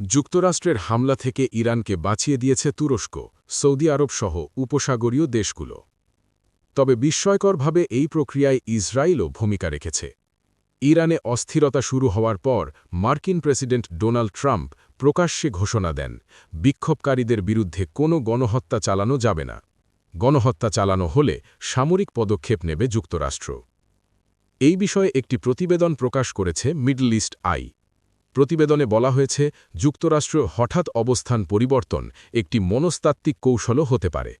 যুক্তরাষ্ট্রের হামলা থেকে ইরানকে বাঁচিয়ে দিয়েছে তুরস্ক, সৌদি আরব সহ উপসাগরীয় দেশগুলো। তবে বিস্ময়করভাবে এই প্রক্রিয়ায় ইসরায়েলও ভূমিকা রেখেছে। ইরানে অস্থিরতা শুরু হওয়ার পর মার্কিন প্রেসিডেন্ট ডোনাল্ড ট্রাম্প প্রকাশ্যে ঘোষণা দেন, বিক্ষোভকারীদের বিরুদ্ধে কোনো গণহত্যা চালানো যাবে না। গণহত্যা চালানো হলে সামরিক পদক্ষেপ নেবে যুক্তরাষ্ট্র। এই বিষয়ে একটি প্রতিবেদন প্রকাশ করেছে মিডল ইস্ট আই। প্রতিবেদনে বলা হয়েছে, যুক্তরাষ্ট্র হঠাৎ অবস্থান পরিবর্তন একটি মনস্তাত্ত্বিক কৌশলও হতে পারে।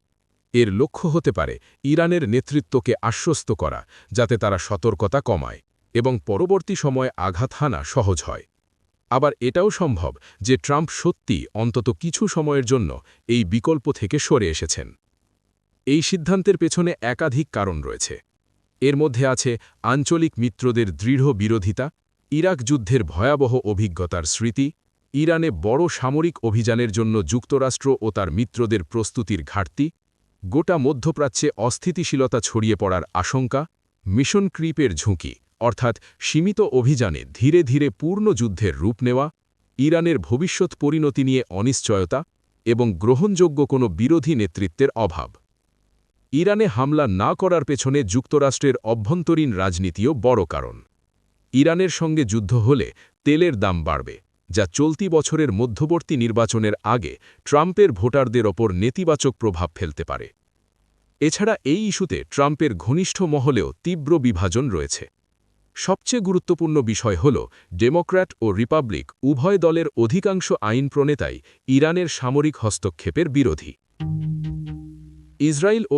এর লক্ষ্য হতে পারে ইরানের নেতৃত্বকে আশ্বস্ত করা, যাতে তারা সতর্কতা কমায় এবং পরবর্তী সময়ে আঘাত হানা সহজ হয়। আবার এটাও সম্ভব যে ট্রাম্প সত্যি অন্তত কিছু সময়ের জন্য এই বিকল্প থেকে সরে এসেছেন। এই সিদ্ধান্তের পেছনে একাধিক কারণ রয়েছে। এর মধ্যে আছে আঞ্চলিক মিত্রদের দৃঢ় বিরোধিতা ইরাক যুদ্ধের ভয়াবহ অভিজ্ঞতার স্মৃতি, ইরানে বড় সামরিক অভিযানের জন্য যুক্তরাষ্ট্র ও তার মিত্রদের প্রস্তুতির ঘাটতি, গোটা মধ্যপ্রাচ্যে অস্থিতিশীলতা ছড়িয়ে পড়ার আশঙ্কা, মিশন ক্রিপের ঝুঁকি, অর্থাৎ সীমিত অভিযানে ধীরে ধীরে পূর্ণ যুদ্ধের রূপ নেওয়া, ইরানের ভবিষ্যৎ পরিণতি নিয়ে অনিশ্চয়তা এবং গ্রহণযোগ্য কোনো বিরোধী নেতৃত্বের অভাব। ইরানে হামলা না করার পেছনে যুক্তরাষ্ট্রের অভ্যন্তরীণ রাজনীতিও বড় কারণ। ইরানের সঙ্গে যুদ্ধ হলে তেলের দাম বাড়বে, যা চলতি বছরের মধ্যবর্তী নির্বাচনের আগে ট্রাম্পের ভোটারদের ওপর নেতিবাচক প্রভাব ফেলতে পারে। এছাড়া এই ইস্যুতে ট্রাম্পের ঘনিষ্ঠ মহলেও তীব্র বিভাজন রয়েছে। সবচেয়ে গুরুত্বপূর্ণ বিষয় হল, ডেমোক্র্যাট ও রিপাবলিক উভয় দলের অধিকাংশ আইন প্রণেতাই ইরানের সামরিক হস্তক্ষেপের বিরোধী। ইসরায়েল ও